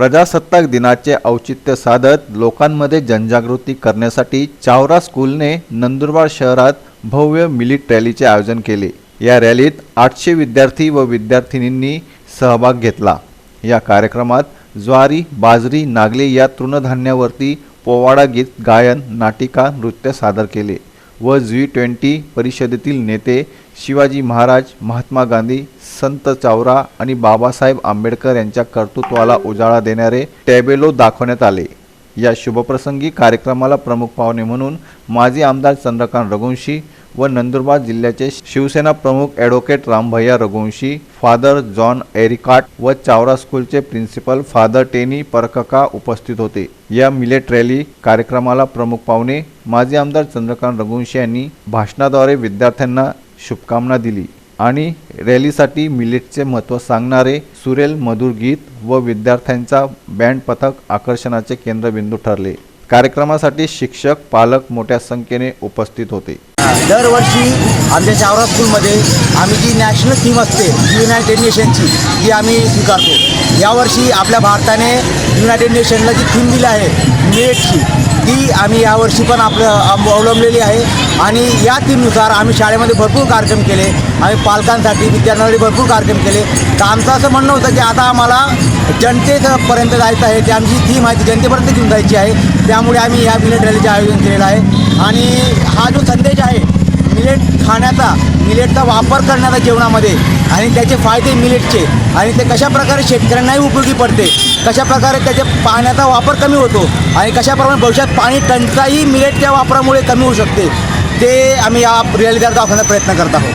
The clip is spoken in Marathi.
प्रजासत्ताक दिनाचे औचित्य साधत लोकांमध्ये जनजागृती करण्यासाठी चावरा स्कूलने नंदुरबार शहरात भव्य मिलिट रॅलीचे आयोजन केले. या रॅलीत आठशे विद्यार्थी व विद्यार्थिनींनी सहभाग घेतला. या कार्यक्रमात ज्वारी बाजरी नागली या तृणधान्यावरती पोवाडा गीत गायन नाटिका नृत्य सादर केले व जी ट्वेंटी परिषदेतील नेते शिवाजी महाराज महात्मा गांधी संत चावरा आणि बाबासाहेब आंबेडकर यांच्या कर्तृत्वाला उजाळा देणारे टॅबेलो दाखवण्यात आले. या शुभप्रसंगी कार्यक्रमाला प्रमुख पाहुणे म्हणून माजी आमदार चंद्रकांत रघुवंशी व नंदुरबार जिल्ह्याचे शिवसेना प्रमुख advocate Rambhaiya Raghuvanshi father John Erikat व चावरा स्कूलचे प्रिन्सिपल फादर टेनी परकका उपस्थित होते. या मिलेट रॅली कार्यक्रमाला प्रमुख पाहुणे माजी आमदार चंद्रकांत रघुवंशी यांनी भाषणाद्वारे विद्यार्थ्यांना शुभकामना दिली. आणि रॅलीसाठी मिलेटचे महत्त्व सांगणारे सुरेल मधुर गीत व विद्यार्थ्यांचा बँड पथक आकर्षणाचे केंद्रबिंदू ठरले. कार्यक्रमासाठी शिक्षक पालक मोठ्या संख्येने उपस्थित होते. दरवर्षी आमच्या चावरा स्कूलमध्ये आम्ही जी नॅशनल थीम असते युनायटेड नेशनची ती आम्ही स्वीकारतो. यावर्षी आपल्या भारताने युनायटेड नेशनला जी थीम दिली आहे मिलेटची ती आम्ही यावर्षी पण आपलं अवलंबलेली आहे. आणि या थीमनुसार आम्ही शाळेमध्ये भरपूर कार्यक्रम केले. आम्ही पालकांसाठी विद्यार्थ्यांसाठी भरपूर कार्यक्रम केले. तर आमचं असं म्हणणं होतं की आता आम्हाला जनतेपर्यंत जायचं आहे. ती आमची थीम आहे ती जनतेपर्यंत घेऊन जायची आहे. त्यामुळे आम्ही या मिलेट रॅलीचे आयोजन केलेलं आहे. आणि हा जो संदेश आहे मिलेट खाण्याचा मिलेटचा वापर करण्याचा जेवणामध्ये आणि त्याचे फायदे मिलेटचे आणि ते कशा प्रकारे शेतकऱ्यांनाही उपयोगी पडते. कशा प्रकारे त्याच्या पाण्याचा वापर कमी होतो. आणि कशाप्रमाणे भविष्यात पाणी टंचाई मिलेटच्या वापरामुळे कमी होऊ शकते. ते आम्ही या रॅलीद्वारे दाखवण्याचा प्रयत्न करत आहोत.